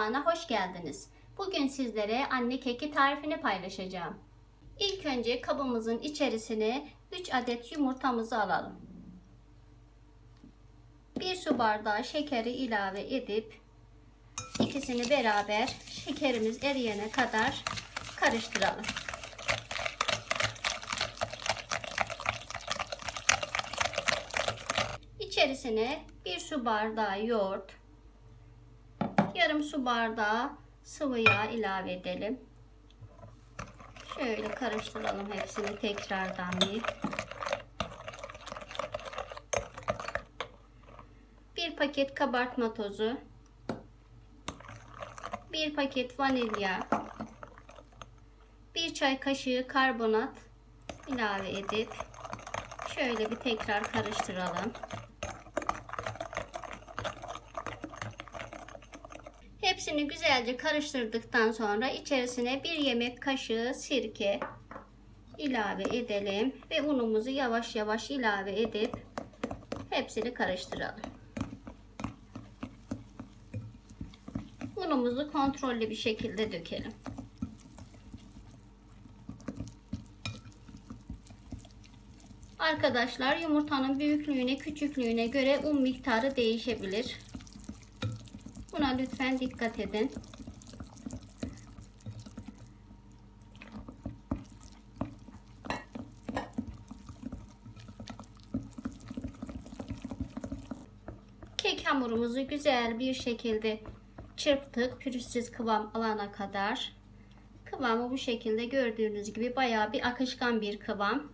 Mutfağı'na hoş geldiniz. Bugün sizlere anne keki tarifini paylaşacağım. İlk önce kabımızın içerisine 3 adet yumurtamızı alalım. 1 su bardağı şekeri ilave edip ikisini beraber şekerimiz eriyene kadar karıştıralım. İçerisine 1 su bardağı yoğurt, yarım su bardağı sıvı yağ ilave edelim. Şöyle karıştıralım hepsini tekrardan bir. Bir paket kabartma tozu. Bir paket vanilya. Bir çay kaşığı karbonat ilave edip şöyle bir tekrar karıştıralım. Hepsini güzelce karıştırdıktan sonra içerisine bir yemek kaşığı sirke ilave edelim ve unumuzu yavaş yavaş ilave edip hepsini karıştıralım. Unumuzu kontrollü bir şekilde dökelim. Arkadaşlar yumurtanın büyüklüğüne küçüklüğüne göre un miktarı değişebilir. Buna lütfen dikkat edin. Kek hamurumuzu güzel bir şekilde çırptık. Pürüzsüz kıvam alana kadar. Kıvamı bu şekilde gördüğünüz gibi bayağı bir akışkan bir kıvam.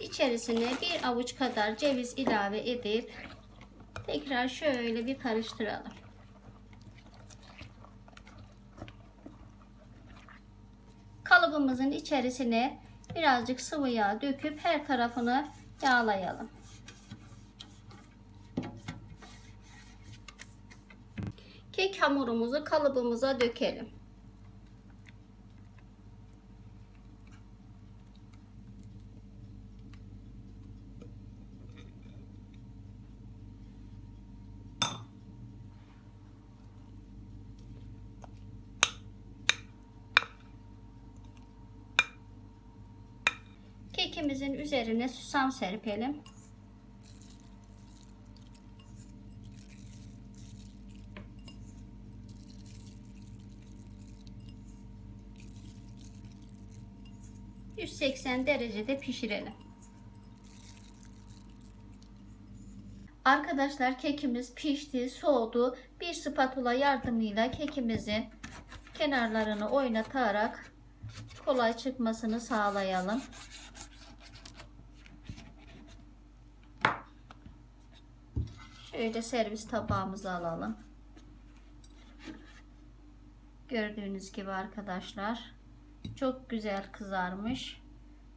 İçerisine bir avuç kadar ceviz ilave edip tekrar şöyle bir karıştıralım. Kalıbımızın içerisine birazcık sıvı yağ döküp her tarafını yağlayalım. Kek hamurumuzu kalıbımıza dökelim. Kekimizin üzerine susam serpelim. ...180 derecede pişirelim. Arkadaşlar kekimiz pişti, soğudu. Bir spatula yardımıyla kekimizin kenarlarını oynatarak kolay çıkmasını sağlayalım. Şöyle servis tabağımıza alalım. Gördüğünüz gibi arkadaşlar çok güzel kızarmış.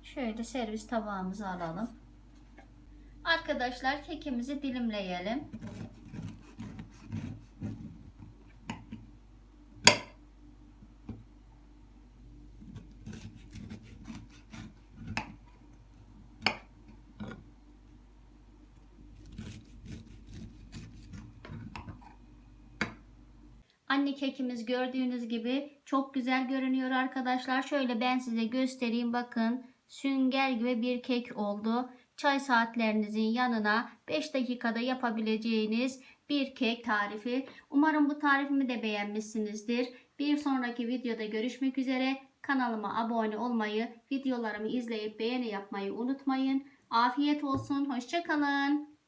Şöyle servis tabağımıza alalım. Arkadaşlar kekimizi dilimleyelim. Anne kekimiz gördüğünüz gibi çok güzel görünüyor arkadaşlar. Şöyle ben size göstereyim bakın. Sünger gibi bir kek oldu. Çay saatlerinizin yanına 5 dakikada yapabileceğiniz bir kek tarifi. Umarım bu tarifimi de beğenmişsinizdir. Bir sonraki videoda görüşmek üzere. Kanalıma abone olmayı, videolarımı izleyip beğeni yapmayı unutmayın. Afiyet olsun. Hoşçakalın.